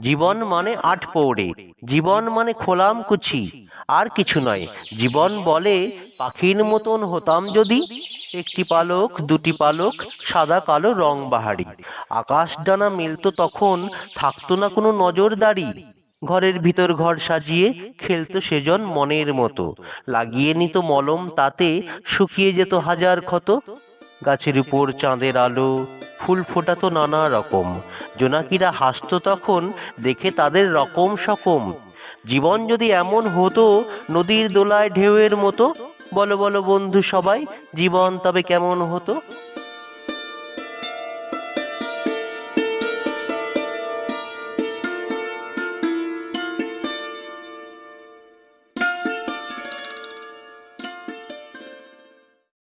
জীবন মানে আট পৌড়ে, জীবন মানে খোলাম কুচি। আর কিছু নয়, জীবন বলে পাখির মতন হতাম যদি? একটি পালক, দুটি পালক, সাদা কালো রং বাহারি। আকাশ ডানা মিলতো তখন, থাকতো না কোনো নজরদারি ঘরের ভিতর ঘর সাজিয়ে খেলতো সেজন মনের মতো। লাগিয়ে নিত মলম তাতে, শুকিয়ে যেত হাজার ক্ষত। গাছের উপর চাঁদের আলো ফুল ফোটাতো নানা রকম। জোনাকিরা হাসত তখন, দেখে তাদের রকম সকম। জীবন যদি এমন হতো, নদীর দোলায় ঢেউয়ের মতো, বলো বলো বন্ধু সবাই, জীবন তবে কেমন হতো?